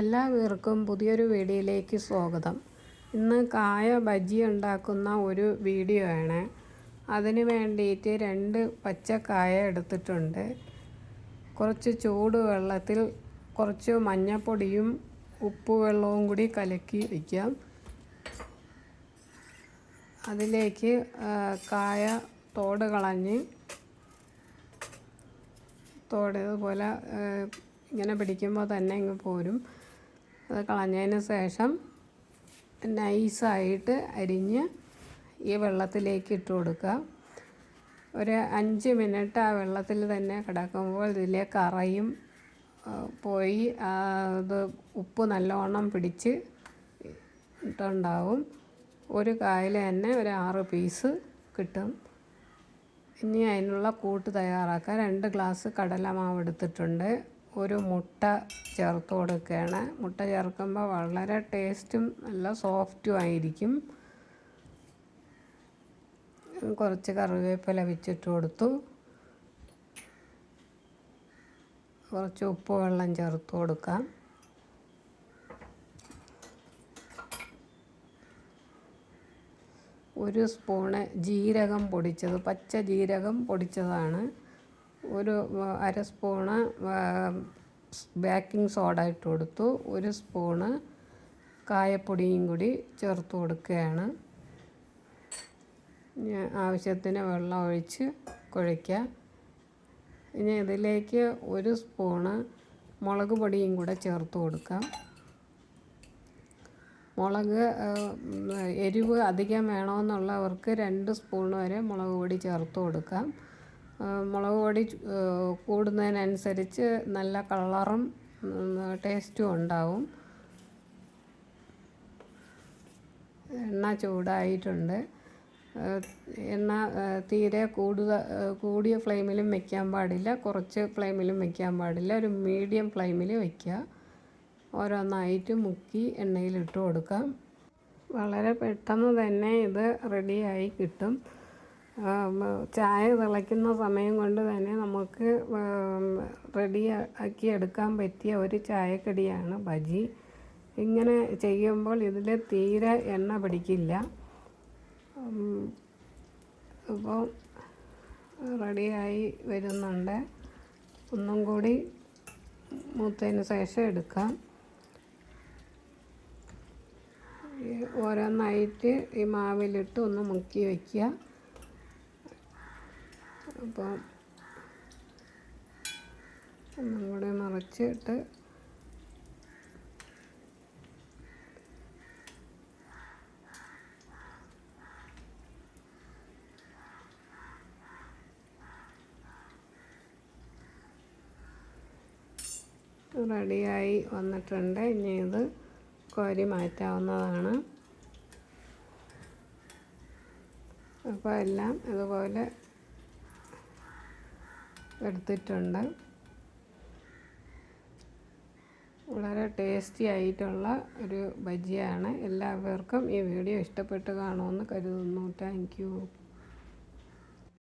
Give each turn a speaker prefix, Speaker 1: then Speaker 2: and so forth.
Speaker 1: എല്ലാവർക്കും പുതിയൊരു വീഡിയോയിലേക്ക് സ്വാഗതം. ഇന്ന് കായ ബജി ഉണ്ടാക്കുന്ന ഒരു വീഡിയോ ആണ് അതിന് വേണ്ടിയിട്ട് രണ്ട് പച്ചക്കായ എടുത്തിട്ടുണ്ട്. കുറച്ച് ചൂട് വെള്ളത്തിൽ കുറച്ച് മഞ്ഞപ്പൊടിയും ഉപ്പുവെള്ളവും കൂടി കലക്കി വയ്ക്കാം. അതിലേക്ക് കായ തോട് കളഞ്ഞ് തോട് ഇതുപോലെ ഇങ്ങനെ പിടിക്കുമ്പോൾ തന്നെ ഇങ്ങ് പോരും. അത് കളഞ്ഞതിന് ശേഷം നൈസായിട്ട് അരിഞ്ഞ് ഈ വെള്ളത്തിലേക്ക് ഇട്ട് കൊടുക്കുക. ഒരു അഞ്ച് മിനിറ്റ് ആ വെള്ളത്തിൽ തന്നെ കിടക്കുമ്പോൾ ഇതിലെ കറയും പോയി അത് ഉപ്പ് നല്ലോണം പിടിച്ച് ഇട്ടുണ്ടാവും. ഒരു കായൽ തന്നെ ഒരു ആറ് പീസ് കിട്ടും. ഇനി അതിനുള്ള കൂട്ട് തയ്യാറാക്കാൻ രണ്ട് ഗ്ലാസ് കടലമാവ് എടുത്തിട്ടുണ്ട്. ഒരു മുട്ട ചേർത്ത് കൊടുക്കുകയാണ്. മുട്ട ചേർക്കുമ്പോൾ വളരെ ടേസ്റ്റും നല്ല സോഫ്റ്റും ആയിരിക്കും. കുറച്ച് കറിവേപ്പില വെച്ചിട്ട് കൊടുത്തു. കുറച്ച് ഉപ്പ് വെള്ളം ചേർത്ത് കൊടുക്കാം. ഒരു സ്പൂണ് ജീരകം പൊടിച്ചത് പച്ച ജീരകം പൊടിച്ചതാണ്. ഒരു അര സ്പൂണ് ബേക്കിംഗ് സോഡ ഇട്ട് കൊടുത്തു. ഒരു സ്പൂണ് കായപ്പൊടിയും കൂടി ചേർത്ത് കൊടുക്കുകയാണ്. ഇനി ആവശ്യത്തിന് വെള്ളം ഒഴിച്ച് കുഴയ്ക്കുക ഇനി ഇതിലേക്ക് ഒരു സ്പൂണ് മുളക് പൊടിയും കൂടെ ചേർത്ത് കൊടുക്കാം. മുളക് എരിവ് അധികം വേണമെന്നുള്ളവർക്ക് രണ്ട് സ്പൂൺ വരെ മുളക് പൊടി ചേർത്ത് കൊടുക്കാം. മുളക് പൊടി കൂടുന്നതിനനുസരിച്ച് നല്ല കളറും ടേസ്റ്റും ഉണ്ടാവും. എണ്ണ ചൂടായിട്ടുണ്ട്. എണ്ണ തീരെ കൂടുതൽ കൂടിയ ഫ്ലെയിമിലും വെക്കാൻ പാടില്ല. കുറച്ച് ഫ്ലെയിമിലും വെക്കാൻ പാടില്ല. ഒരു മീഡിയം ഫ്ലെയിമിൽ വയ്ക്കുക ഓരോന്നായിട്ട് മുക്കി എണ്ണയിലിട്ട് കൊടുക്കാം. വളരെ പെട്ടെന്ന് തന്നെ ഇത് റെഡിയായി കിട്ടും. ചായ തിളയ്ക്കുന്ന സമയം കൊണ്ട് തന്നെ നമുക്ക് റെഡി ആക്കി എടുക്കാൻ പറ്റിയ ഒരു ചായക്കടിയാണ് ബജി. ഇങ്ങനെ ചെയ്യുമ്പോൾ ഇതിൽ തീരെ എണ്ണ പിടിക്കില്ല. അപ്പോൾ റെഡിയായി വരുന്നുണ്ട്. ഒന്നും കൂടി മൂത്തതിന് ശേഷം എടുക്കാം. ഓരോന്നായിട്ട് ഈ മാവിലിട്ട് ഒന്ന് മുക്കി വയ്ക്കുക അപ്പോൾ ഒന്നും കൂടെ മറിച്ചിട്ട് റെഡിയായി വന്നിട്ടുണ്ട്. ഇനി ഇത് കോരി മാറ്റാവുന്നതാണ്. അപ്പോൾ എല്ലാം ഇതുപോലെ എടുത്തിട്ടുണ്ട്. വളരെ ടേസ്റ്റി ആയിട്ടുള്ള ഒരു ബജിയാണ്. എല്ലാവർക്കും ഈ വീഡിയോ ഇഷ്ടപ്പെട്ട് കാണുമെന്ന് കരുതുന്നു. താങ്ക്